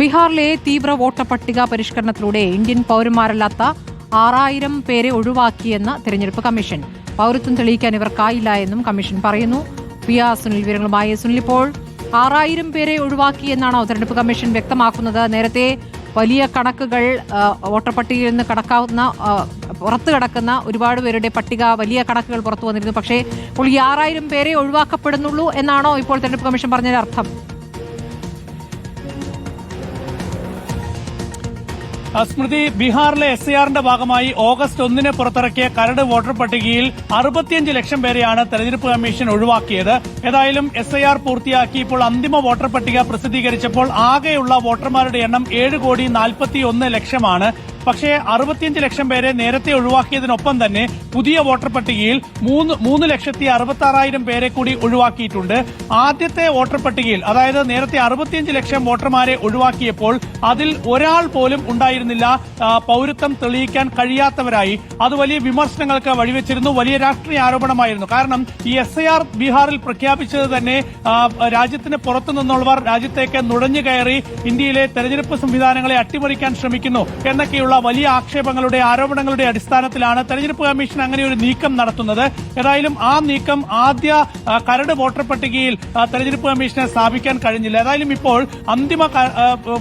ബീഹാറിലെ തീവ്ര വോട്ടർ പട്ടിക പരിഷ്കരണത്തിലൂടെ ഇന്ത്യൻ പൗരന്മാരല്ലാത്ത ആറായിരം പേരെ ഒഴിവാക്കിയെന്ന് തെരഞ്ഞെടുപ്പ് കമ്മീഷൻ. പൗരത്വം തെളിയിക്കാൻ ഇവർക്കായില്ല എന്നും കമ്മീഷൻ പറയുന്നു. പി ആർ സുനിൽ വിവരങ്ങളുമായി സുനിൽ ഇപ്പോൾ. ആറായിരം പേരെ ഒഴിവാക്കിയെന്നാണോ തെരഞ്ഞെടുപ്പ് കമ്മീഷൻ വ്യക്തമാക്കുന്നത്? നേരത്തെ വലിയ കണക്കുകൾ വോട്ടർ പട്ടികയിൽ നിന്ന് കടക്കാവുന്ന പുറത്ത് കിടക്കുന്ന ഒരുപാട് പേരുടെ പട്ടിക വലിയ കണക്കുകൾ പുറത്തു വന്നിരുന്നു. പക്ഷേ ഇപ്പോൾ ഈ ആറായിരം പേരെ ഒഴിവാക്കപ്പെടുന്നുള്ളൂ എന്നാണോ ഇപ്പോൾ തെരഞ്ഞെടുപ്പ് കമ്മീഷൻ പറഞ്ഞതിന്റെ അർത്ഥം? സ്മൃതി ബീഹാറിലെ എസ് ആറിന്റെ ഭാഗമായി ഓഗസ്റ്റ് ഒന്നിന് പുറത്തിറക്കിയ കരട് വോട്ടർ പട്ടികയിൽ അറുപത്തിയഞ്ച് ലക്ഷം പേരെയാണ് തെരഞ്ഞെടുപ്പ് കമ്മീഷൻ ഒഴിവാക്കിയത്. ഏതായാലും എസ് ഐ ആർ പൂർത്തിയാക്കി ഇപ്പോൾ അന്തിമ വോട്ടർ പട്ടിക പ്രസിദ്ധീകരിച്ചപ്പോൾ ആകെയുള്ള വോട്ടർമാരുടെ എണ്ണം ഏഴ് കോടി നാൽപ്പത്തി ഒന്ന് ലക്ഷമാണ്. പക്ഷേ അറുപത്തിയഞ്ച് ലക്ഷം പേരെ നേരത്തെ ഒഴിവാക്കിയതിനൊപ്പം തന്നെ പുതിയ വോട്ടർ പട്ടികയിൽ മൂന്ന് മൂന്ന് ലക്ഷത്തി അറുപത്തി ആറായിരം പേരെ കൂടി ഒഴിവാക്കിയിട്ടുണ്ട്. ആദ്യത്തെ വോട്ടർ പട്ടികയിൽ അതായത് നേരത്തെ അറുപത്തിയഞ്ച് ലക്ഷം വോട്ടർമാരെ ഒഴിവാക്കിയപ്പോൾ അതിൽ ഒരാൾ പോലും ഉണ്ടായിരുന്നില്ല. പൌരത്വം തെളിയിക്കാൻ കഴിയാത്തവരായി. അത് വലിയ വിമർശനങ്ങൾക്ക് വഴിവെച്ചിരുന്നു വലിയ രാഷ്ട്രീയ ആരോപണമായിരുന്നു. കാരണം ഈ എസ് ബീഹാറിൽ പ്രഖ്യാപിച്ചത് തന്നെ രാജ്യത്തിന് പുറത്തു നിന്നുള്ളവർ രാജ്യത്തേക്ക് നുഴഞ്ഞു കയറി ഇന്ത്യയിലെ തെരഞ്ഞെടുപ്പ് സംവിധാനങ്ങളെ അട്ടിമറിക്കാൻ ശ്രമിക്കുന്നു എന്നൊക്കെയുള്ള വലിയ ആക്ഷേപങ്ങളുടെ ആരോപണങ്ങളുടെ അടിസ്ഥാനത്തിലാണ് തെരഞ്ഞെടുപ്പ് കമ്മീഷൻ അങ്ങനെ ഒരു നീക്കം നടത്തുന്നത്. ഏതായാലും ആ നീക്കം ആദ്യ കരട് വോട്ടർ പട്ടികയിൽ തെരഞ്ഞെടുപ്പ് കമ്മീഷനെ സ്ഥാപിക്കാൻ കഴിഞ്ഞില്ല. ഏതായാലും ഇപ്പോൾ അന്തിമ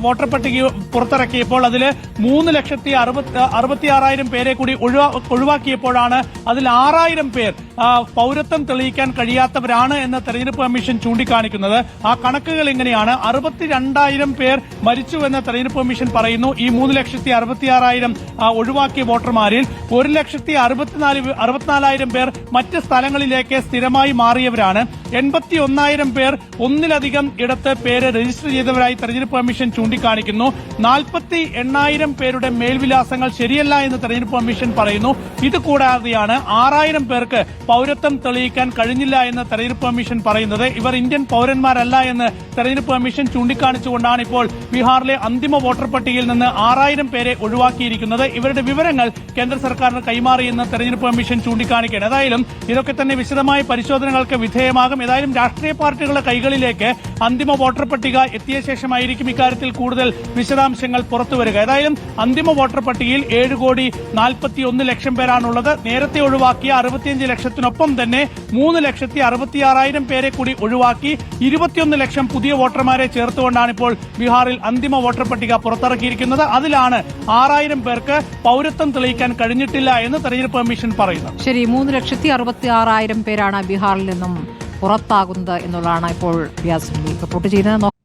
വോട്ടർ പട്ടിക പുറത്തിറക്കിയപ്പോൾ അതിൽ മൂന്ന് ലക്ഷത്തി അറുപത്തി അറുപത്തി ആറായിരം പേരെ കൂടി ഒഴിവാ- ഒഴിവാക്കിയപ്പോഴാണ് അതിൽ ആറായിരം പേർ പൗരത്വം തെളിയിക്കാൻ കഴിയാത്തവരാണ് എന്ന് തെരഞ്ഞെടുപ്പ് കമ്മീഷൻ ചൂണ്ടിക്കാണിക്കുന്നത്. ആ കണക്കുകൾ എങ്ങനെയാണ് അറുപത്തിരണ്ടായിരം പേർ മരിച്ചു എന്ന് തെരഞ്ഞെടുപ്പ് കമ്മീഷൻ പറയുന്നു. ഈ മൂന്ന് ലക്ഷത്തി അറുപത്തിയാറായിരം ഒഴിവാക്കിയ വോട്ടർമാരിൽ ഒരു ലക്ഷത്തി അറുപത്തിനാല് അറുപത്തിനാലായിരം പേർ മറ്റ് സ്ഥലങ്ങളിലേക്ക് സ്ഥിരമായി മാറിയവരാണ്. എൺപത്തി ഒന്നായിരം പേർ ഒന്നിലധികം ഇടത്ത് പേര് രജിസ്റ്റർ ചെയ്തവരായി തെരഞ്ഞെടുപ്പ് കമ്മീഷൻ ചൂണ്ടിക്കാണിക്കുന്നു. നാൽപ്പത്തി എണ്ണായിരം പേരുടെ മേൽവിലാസങ്ങൾ ശരിയല്ല എന്ന് തെരഞ്ഞെടുപ്പ് കമ്മീഷൻ പറയുന്നു. ഇത് കൂടാതെയാണ് ആറായിരം പേർക്ക് പൗരത്വം തെളിയിക്കാൻ കഴിഞ്ഞില്ല എന്ന് തെരഞ്ഞെടുപ്പ് കമ്മീഷൻ പറയുന്നത്. ഇവർ ഇന്ത്യൻ പൗരന്മാരല്ല എന്ന് തെരഞ്ഞെടുപ്പ് കമ്മീഷൻ ചൂണ്ടിക്കാണിച്ചുകൊണ്ടാണ് ഇപ്പോൾ ബീഹാറിലെ അന്തിമ വോട്ടർ പട്ടികയിൽ നിന്ന് ആറായിരം പേരെ ഒഴിവാക്കിയിരിക്കുന്നത്. ഇവരുടെ വിവരങ്ങൾ കേന്ദ്ര സർക്കാരിന് കൈമാറിയെന്ന് തെരഞ്ഞെടുപ്പ് കമ്മീഷൻ ചൂണ്ടിക്കാണിക്കുകയാണ്. ഏതായാലും ഇതൊക്കെ തന്നെ വിശദമായ പരിശോധനകൾക്ക് വിധേയമാകും. ഏതായാലും രാഷ്ട്രീയ പാർട്ടികളുടെ കൈകളിലേക്ക് അന്തിമ വോട്ടർ പട്ടിക എത്തിയ ശേഷമായിരിക്കും ഇക്കാര്യത്തിൽ കൂടുതൽ വിശദാംശങ്ങൾ പുറത്തുവരിക ഏതായാലും അന്തിമ വോട്ടർ പട്ടികയിൽ ഏഴ് കോടി നാൽപ്പത്തി ഒന്ന് ലക്ഷം പേരാണുള്ളത്. നേരത്തെ ഒഴിവാക്കിയ അറുപത്തിയഞ്ച് ലക്ഷത്തിനൊപ്പം തന്നെ മൂന്ന് ലക്ഷത്തി അറുപത്തിയാറായിരം പേരെ കൂടി ഒഴിവാക്കി ഇരുപത്തിയൊന്ന് ലക്ഷം പുതിയ വോട്ടർമാരെ ചേർത്തുകൊണ്ടാണ് ഇപ്പോൾ ബീഹാറിൽ അന്തിമ വോട്ടർ പട്ടിക പുറത്തിറക്കിയിരിക്കുന്നത്. അതിലാണ് ആറായിരം പേർക്ക് പൗരത്വം തെളിയിക്കാൻ കഴിഞ്ഞിട്ടില്ല എന്ന് തെരഞ്ഞെടുപ്പ് കമ്മീഷൻ പറയുന്നു. ശരി മൂന്ന് ലക്ഷത്തി അറുപത്തി ആറായിരം പേരാണ് ബീഹാറിൽ നിന്നും പുറത്താകുന്നത് എന്നുള്ളതാണ് ഇപ്പോൾ റിപ്പോർട്ട് ചെയ്യുന്നത്.